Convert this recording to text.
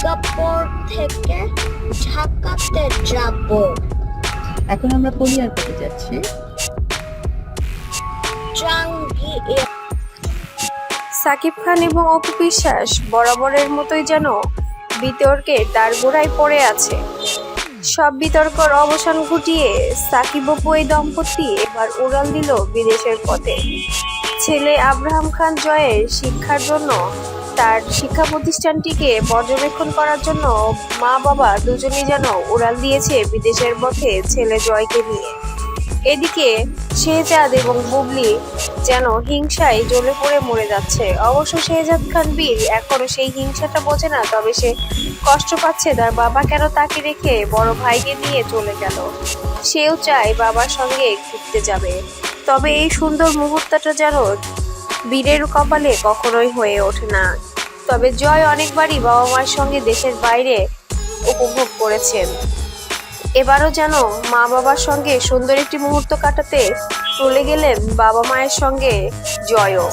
Singapore থেকে ঢাকাতে যাব। এখন আমরা যাচ্ছি। সাকিব খান এবং অপু বিশ্বাস বরাবরের মতোই যেন বিতর্কের তার গোড়ায় পড়ে আছে। সব বিতর্কর অবসান ঘটিয়ে সাকিব অপু এই দম্পতি এবার উড়াল দিল বিদেশের পথে। ছেলে আব্রাহাম খান জয়ের শিক্ষার জন্য তার শিক্ষা প্রতিষ্ঠানটিকে পর্যবেক্ষণ করার জন্য মা বাবা দুজনেই যেন উড়াল দিয়েছে বিদেশের পথে ছেলে জয়কে নিয়ে। এদিকে শেহজাদ এবং বুবলি যেন হিংসায় জ্বলে পড়ে মরে যাচ্ছে। অবশ্য শেহজাদ খান বীর এখনও সেই হিংসাটা বোঝে না, তবে সে কষ্ট পাচ্ছে তার বাবা কেন তাকে রেখে বড় ভাইকে নিয়ে চলে গেল। সেও চায় বাবার সঙ্গে ঘুরতে যাবে। তবে এই সুন্দর মুহূর্তটা যেন বীরের কপালে কখনোই হয়ে ওঠে না। তবে জয় অনেকবারই বাবা মায়ের সঙ্গে দেশের বাইরে উপভোগ করেছেন এবারও যেন মা বাবার সঙ্গে সুন্দর একটি মুহূর্ত কাটাতে চলে গেলেন বাবা মায়ের সঙ্গে জয়ও।